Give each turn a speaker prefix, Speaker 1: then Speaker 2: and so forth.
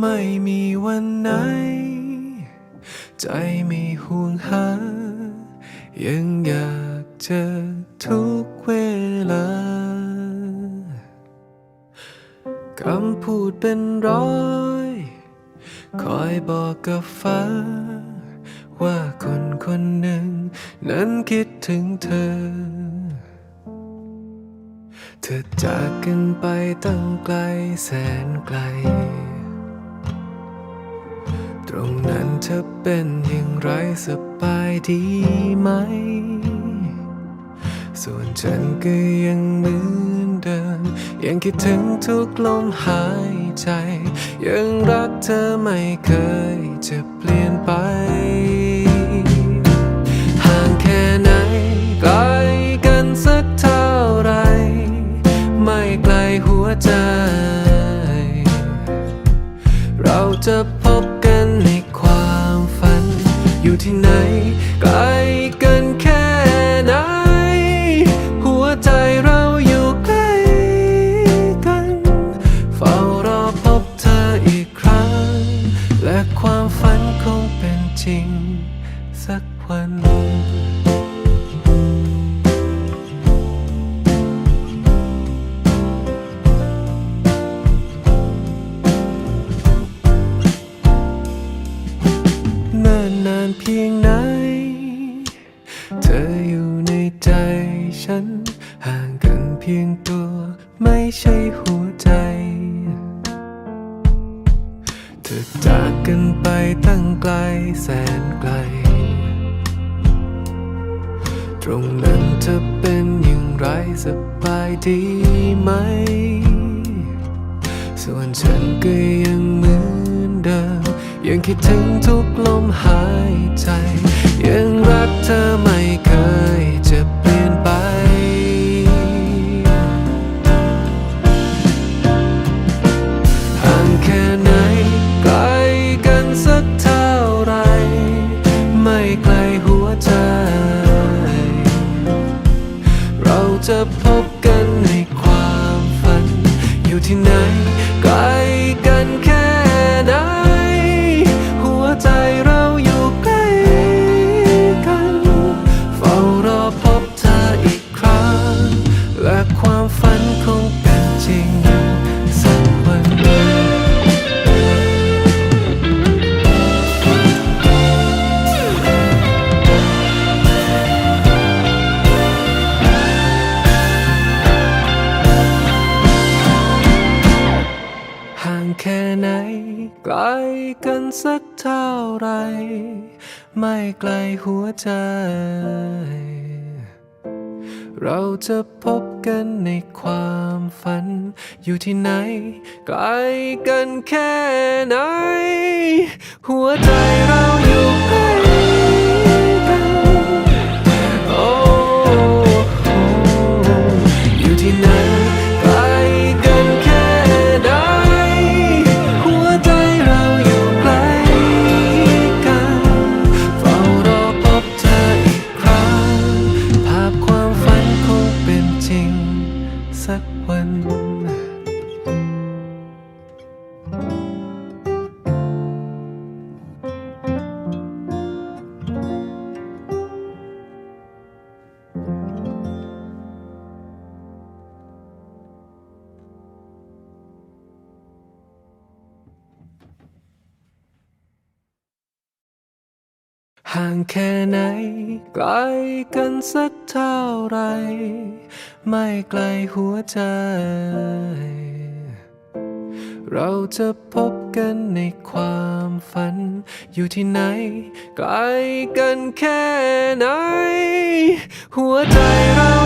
Speaker 1: ไม่มีวันไหน ใจไม่ห่วงหา ยังอยากเจอทุกเวลาคำพูดเป็นร้อย คอยบอกกับฟ้า ว่าคนคนหนึ่ง นั้นคิดถึงเธอ เธอจากกันไปตั้งไกลแสนไกล ตรงนั้นเธอเป็นอย่างไรสบายดีไหม ส่วนฉันก็ยังเหมือนเดิม ยังคิดถึงทุกลมหายใจ ยังรักเธอไม่เคยจะเปลี่ยนไป ห่างแค่ไหนไกลกันสักเท่าไร ไม่ไกลหัวใจ เราจะ ที่ไหน ไกลกันแค่ไหน หัวใจเราอยู่ใกล้กัน เฝ้ารอพบเธออีกครั้ง และความฝันคงเป็นจริง สักวันน อยู่ในใจฉัน ห่างกันเพียงตัวไม่ใช่หัวใจ เธอจากกันไปตั้งไกลแสนไกล ตรงนั้นเธอเป็นอย่างไรสบายดีไหม ส่วนฉันก็ยังเหมือนเดิม ยังคิดถึงทุกลมหายใจ จะพบกัน ค่ไหน ไกลกันสักเท่าไร ไม่ไกลหัวใจ เราจะพบกันในความฝัน อยู่ที่ไหน ไกลกันแค่ไหน หัวใจเรา ห่างแค่ไหน ไกลกันสักเท่าไร ไม่ไกลหัวใจ เราจะพบกันในความฝัน อยู่ที่ไหน ไกลกันแค่ไหน หัวใจเรา